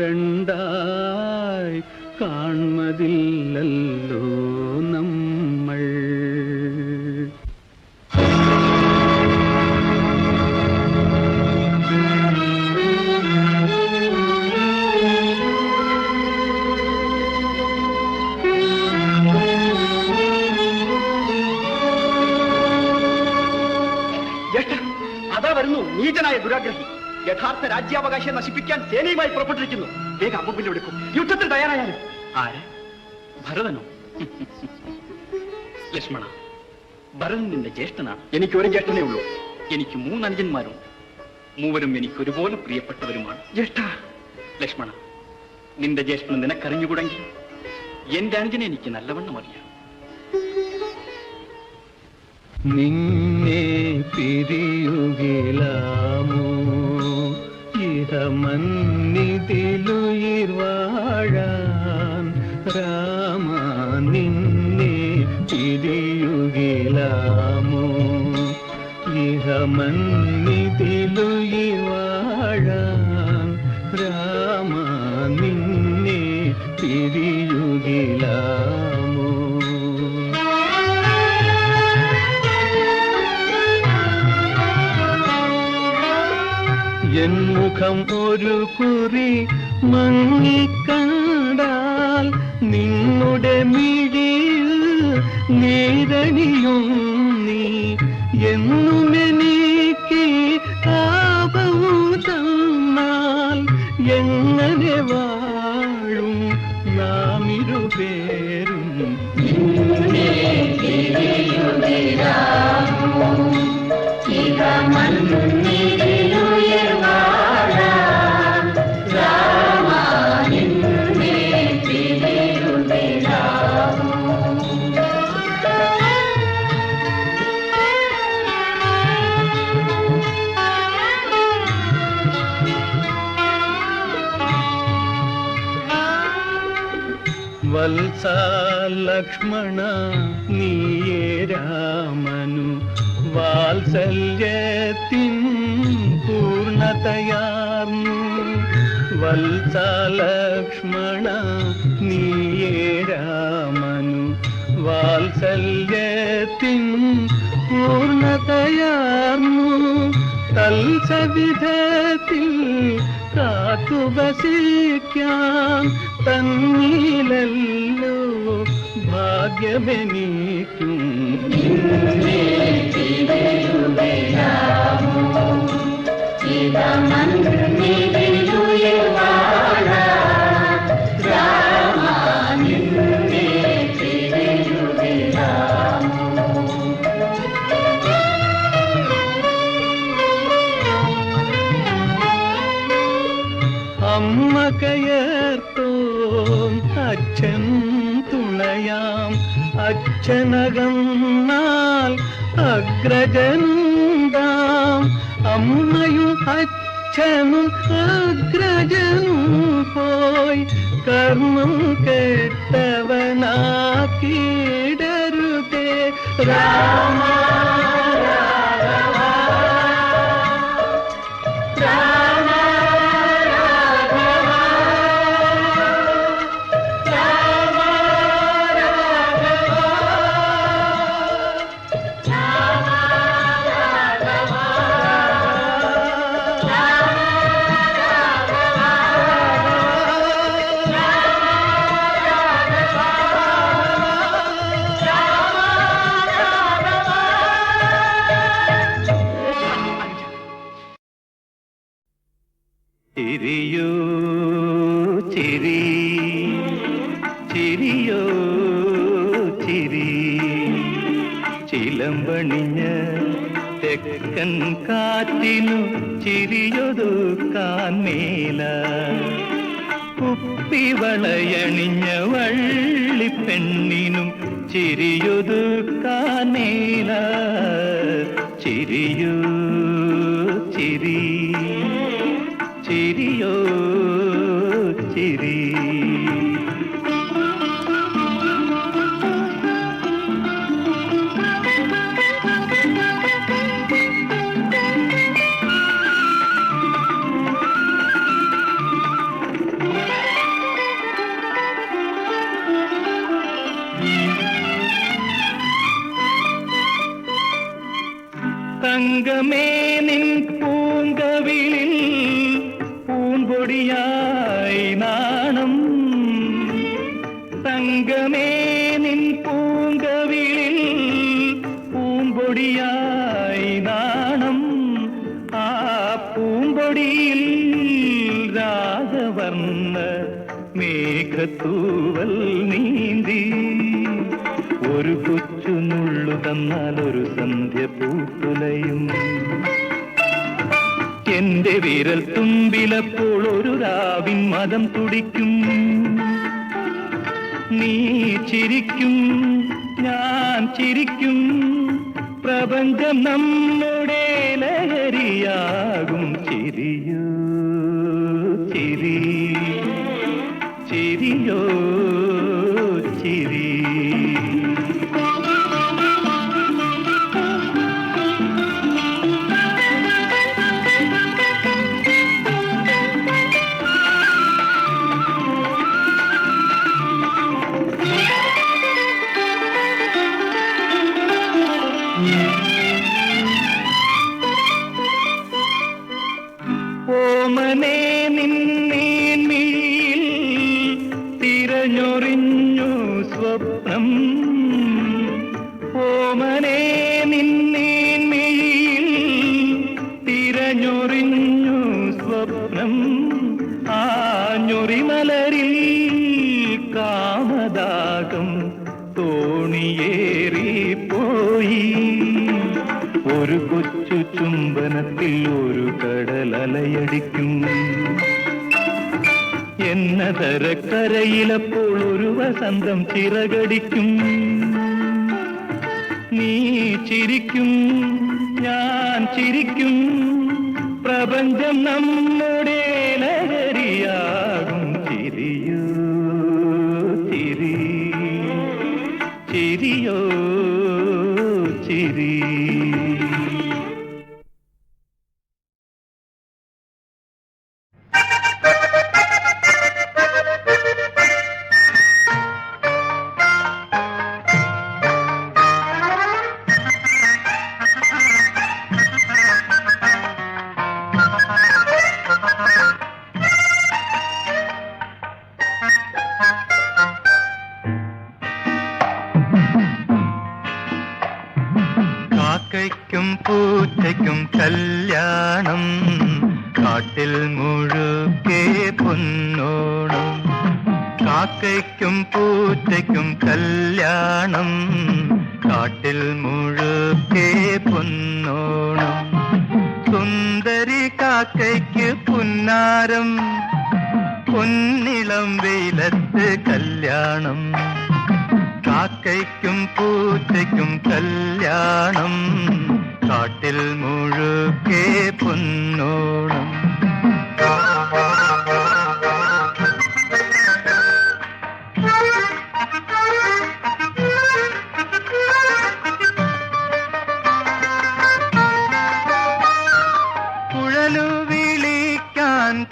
രണ്ടാ യഥാർത്ഥ രാജ്യാവകാശം നശിപ്പിക്കാൻ സേനയുമായി പുറപ്പെട്ടിരിക്കുന്നു. വേഗം അമ്മുവിൽ എടുക്കും. യുദ്ധത്തിൽ തയ്യാറായാലും. ആര്? ഭരതനോ? ലക്ഷ്മണ ഭരതൻ നിന്റെ ജ്യേഷ്ഠനാണ്. എനിക്ക് ഒരു ജ്യേഷ്ഠനേ ഉള്ളൂ. എനിക്ക് മൂന്നഞ്ചന്മാരുണ്ട് മൂവരും എനിക്ക് ഒരുപോലെ പ്രിയപ്പെട്ടവരുമാണ്. ജ്യേഷ്ഠ. ലക്ഷ്മണ നിന്റെ ജ്യേഷ്ഠനും നിനക്കറിഞ്ഞുകൂടെങ്കിൽ? എന്റെ അനുജനെ എനിക്ക് നല്ലവണ്ണം അറിയാം. നിന്നെ പിരിയുകിലാമോ ಮನ್ನಿತಿಲು ಇರ್ವಾಡಾನ್ ರಾಮ ನಿನ್ನೆ ಚಿರಿಯುಗಿಲಾಮೋ ಇಹ ಮನ್ನ മുഖം ഒരു കുറി മങ്ങിക്കണ്ടാൽ നിന്നുടെ മിഴിയിൽ നീരണിയും നീ എന്നും ലക്ഷ്മണ നീയേ രാമനു വാത്സല്യത്തിൻ പൂർണതയാർന്നു വത്സലക്ഷ്മണ നീയേ രാമനു വാത്സല്യത്തിൻ പൂർണതയാർന്നു തൽസവിധത്തിൽ കാത്തുവസിക്കാൻ തന്നീലല്ലോ ಭಾಗ್ಯವೇ ನೀತು ಮಂತ್ರ അഗ്രജനുണ്ടാം അമ്മയും അച്ഛനും അഗ്രജനും പോയി കർമ്മം കെട്ടവനാക്കിയിടരുതേ രാമ ചിരിയോ ചിരി? ചിലമ്പണിഞ്ഞ തെക്കൻ കാറ്റിനു ചിരിയൊതുക്കാൻ മേല. കുപ്പിവളയണിഞ്ഞ വള്ളിപ്പെണ്ണിനും ചിരിയൊതുക്കാൻ മേല. ചിരിയോ തങ്കമേ നിൻ പൂങ്കവിളിൽ പൂമ്പൊടിയായി നാണം. തങ്കമേ നിൻ പൂങ്കവിളിൽ പൂമ്പൊടിയായി നാണം. ആ പൂമ്പൊടിയിൽ രാഗവർണ മേഘത്തൂവൽ നീന്തി. ഒരു കൊച്ചു നുള്ളു തന്നാൽ ഒരു വിരൽ തുമ്പിലപ്പോൾ ഒരു രാവിൻ മതം തുടിക്കും. നീ ചിരിക്കും ഞാൻ ചിരിക്കും. പ്രപഞ്ചം നമ്മുടെ ലഹരിയാകും ചിരിയോ. சிறகு മുഴുക്കെ പൊന്നോണം. കാക്കയ്ക്കും പൂച്ചയ്ക്കും കല്യാണം. കാട്ടിൽ മുഴുക്കെ പൊന്നോണം. സുന്ദരി കാക്കയ്ക്ക് പുന്നാരം. പൊന്നിളം വെയിലത്ത് കല്യാണം. കാക്കയ്ക്കും പൂച്ചയ്ക്കും കല്യാണം. കാട്ടിൽ മുഴുക്കെ പൊന്നോണം.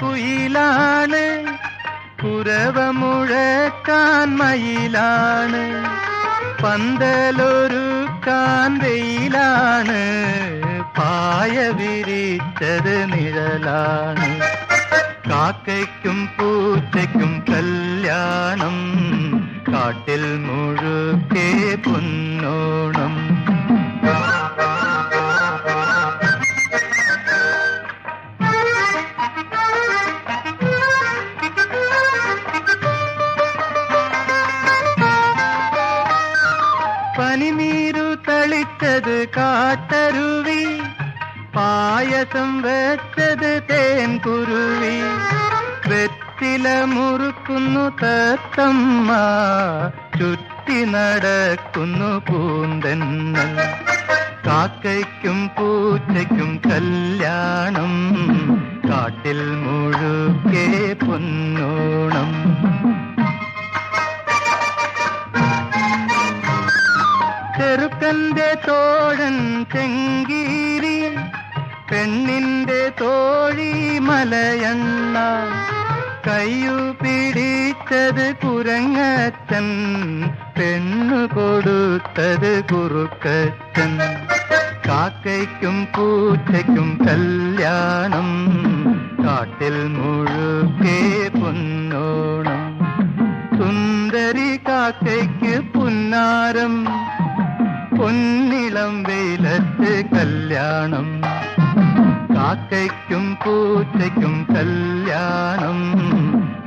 குயிலானு குரவ முழக்கான் மயிலானு பந்தலொரு காந்தையிலானு பாய விரித்தது நிழலானு. നിഴലാണ് കാക്കയ്ക്കും പൂച്ചയ്ക്കും കല്യാണം കാട്ടിൽ മുഴുക്കെ പൊന്നോണം പനിനീരു തളിച്ചത് കാട്ടരുവി പായസം വെച്ചത് തേൻ കുരുവി. വെറ്റില മുറുക്കുന്നു തത്തമ്മ. ചുറ്റി നടക്കുന്നു പൂന്തെന്നൽ കാക്കയ്ക്കും പൂച്ചയ്ക്കും കല്യാണം. കാട്ടിൽ മുഴുക്കെ പൊന്നോണം. ചെറുക്കന്റെ തോഴൻ ചെങ്കീരി പെണ്ണിന്റെ തോഴി മലയണ്ണ കയ്യു പിടിച്ചത് കുരങ്ങച്ചൻ പെണ്ണു കൊടുത്തത് കുറുക്കച്ചൻ. കാക്കയ്ക്കും പൂച്ചയ്ക്കും കല്യാണം കാട്ടിൽ മുഴുക്കെ പൊന്നോണം. സുന്ദരി കാക്കയ്ക്ക് പുന്നാരം പൊന്നിളം വെയിലത്ത് കല്യാണം. കാക്കയ്ക്കും പൂച്ചയ്ക്കും കല്യാണം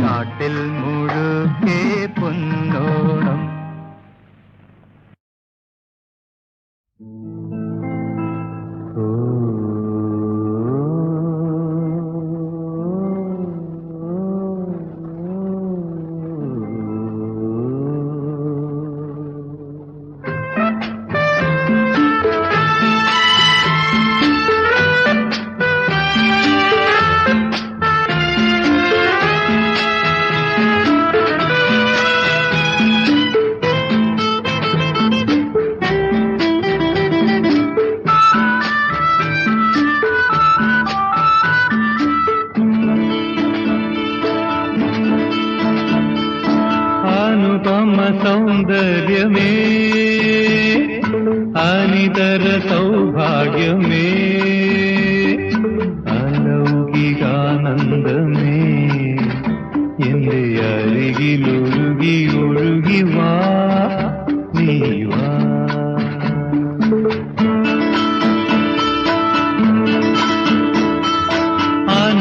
കാട്ടിൽ മുഴുക്കെ പൊന്നോണം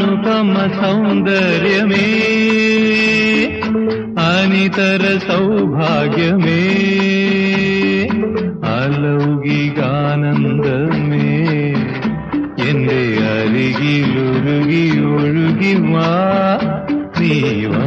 അനുപമ സൗന്ദര്യമേ അനിതര സൗഭാഗ്യമേ അലൗകികാനന്ദമേ എന്റെ അരികിലൊരുകി ഒഴുകി വാ നീ വാ.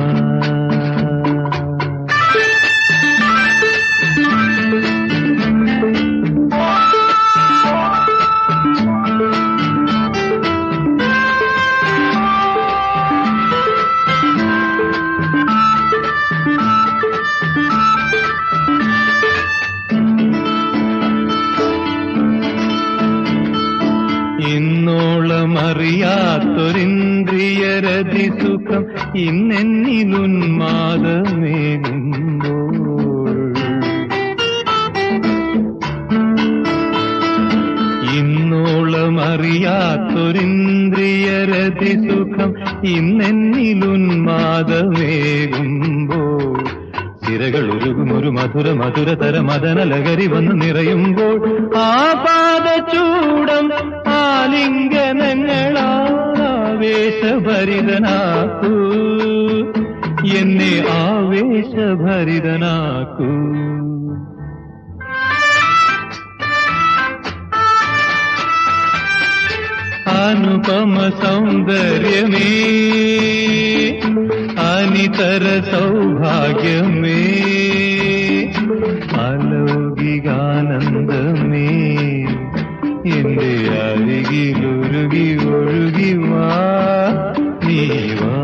ഇന്നോളം അറിയാത്തൊരിന്ദ്രിയരതി സുഖം ഇന്നെന്നിലുന്മാദമേകുമ്പോൾ ഇന്നോളം അറിയാത്തൊരിന്ദ്രിയരതി സുഖം ഇന്നെന്നിലുന്മാദമേകുമ്പോൾ ഒഴുകും ഒരു മധുര തര മദന ലഹരി വന്ന് നിറയുമ്പോൾ ആ പാദചൂടം ആലിംഗനങ്ങളാവേശഭരിതനാക്കൂ. എന്നെ ആവേശഭരിതനാക്കൂ. അനുപമ സൗന്ദര്യമേ അനിതര സൗഭാഗ്യമേ അലൗകികാനന്ദമേ എന്റെ അരികിലൊരുകി ഒഴുകി വാ നീ വാ.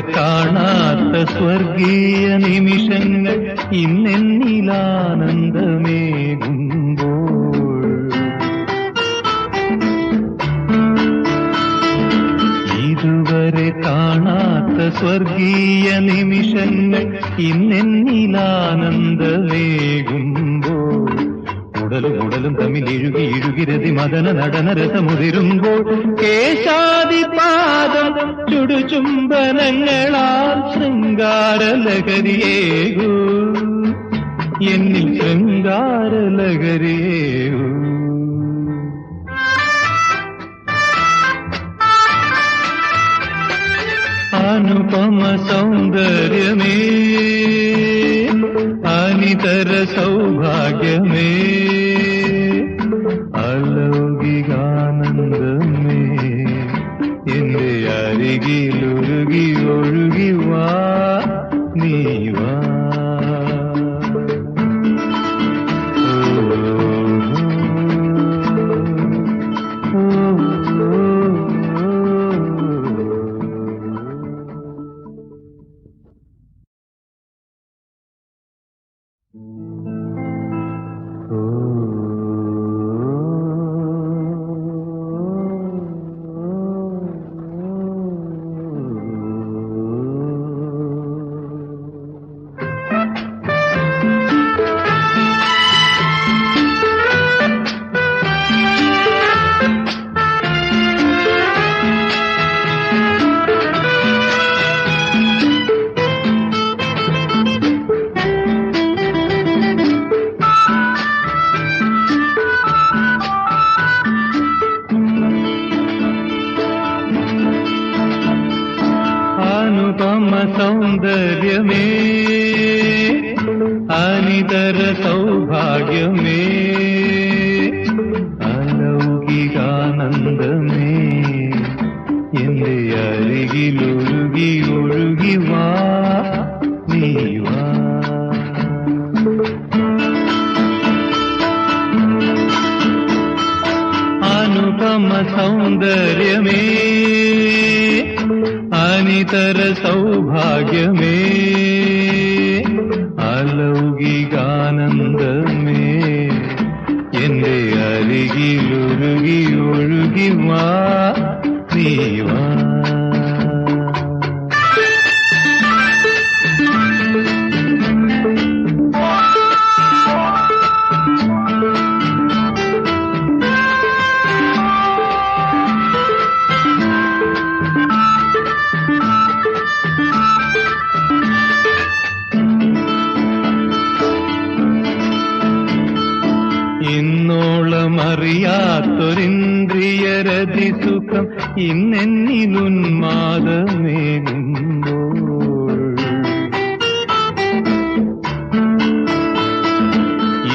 കാണാത്ത സ്വർഗീയ നിമിഷങ്ങൾ ഇന്നെന്നിലാനന്ദമേകുമ്പോൾ. ഇതുവരെ കാണാത്ത സ്വർഗീയ നിമിഷങ്ങൾ ഇന്നെന്നിലാനന്ദമേകുമ്പോൾ ഉടലും ഉടലും തമ്മിൽ ഇഴുകി ഇഴുകിരതി മദന നടന രസമുതിരുമ്പോൾ കേശാദിപാദം ചുടുചുംബനങ്ങളാൽ ശൃംഗാരലഹരിയേകൂ. എന്നിൽ ശൃംഗാരലഹരിയേകൂ. അനുപമ സൗന്ദര്യമേ അനിതര സൗഭാഗ്യമേ. അലൗകികാനന്ദമേ എന്റെ അരികിലൊരുകി അരികിലൊഴുകി ഒഴുകി വാ നീ വാ. അനുപമ സൗന്ദര്യമേ അനിതര സൗഭാഗ്യമേ അലൗകികാനന്ദമേ. എന്റെ അരികിലൊരുകി ഒഴുകി വാ നീ വാ. ഇന്നോളമറിയാത്തൊരിന്ദ്രിയരതി സുഖം. ഇന്നെന്നിലുന്മാദമേകുമ്പോൾ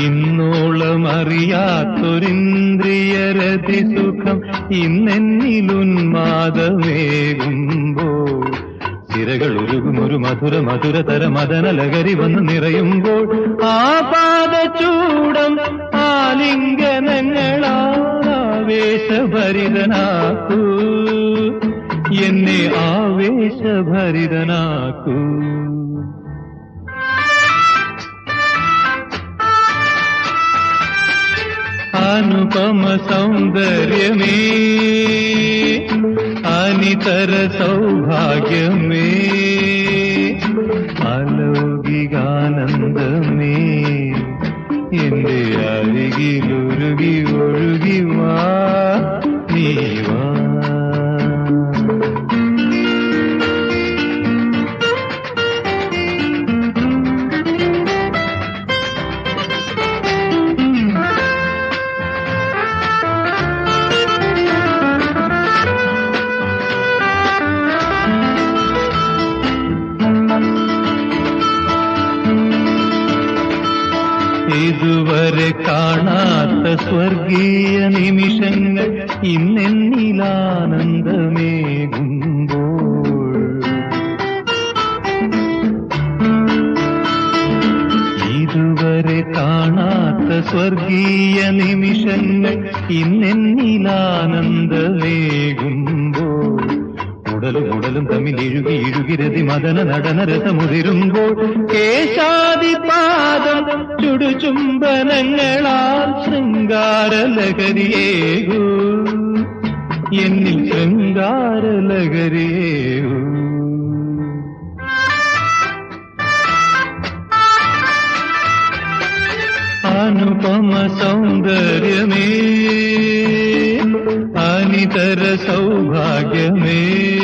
ഇന്നോളമറിയാത്തൊരിന്ദ്രിയരതി സുഖം. ഇന്നെന്നിലുന്മാദമേകുമ്പോൾ തിരകൾ ഉരുകും ഒരു മധുര മദന ലഹരി വന്ന് നിറയുമ്പോൾ ആ ആലിംഗനങ്ങളാവേശഭരിതനാക്കൂ എന്നെ ആവേശഭരിതനാക്കൂ. അനുപമ സൗന്ദര്യമേ അനിതര സൗഭാഗ്യമേ അലൗകികാനന്ദമേ എന്റെ അരികിലൊരുകി ഒഴുകി വാ. ഇതുവരെ കാണാത്ത സ്വർഗീയ നിമിഷങ്ങൾ ഇന്നെന്നിലാനന്ദമേകുമ്പോൾ ഇതുവരെ കാണാത്ത സ്വർഗീയ നിമിഷങ്ങൾ ഇന്നെന്നിലാനന്ദമേകുമ്പോൾ ഉടലും ഉടലും തമ്മിൽ ഇഴുകി ഇഴുകിരതി മദന നടന രസമുതിരുമ്പോൾ കേശാദിപാദം ചുടുചുംബനങ്ങളാൽ ശൃംഗാരലഹരിയേകൂ. എന്നിൽ ശൃംഗാരലഹരിയേകൂ അനുപമ സൗന്ദര്യമേ അനിതര സൗഭാഗ്യമേ അലൗകികാനന്ദമേ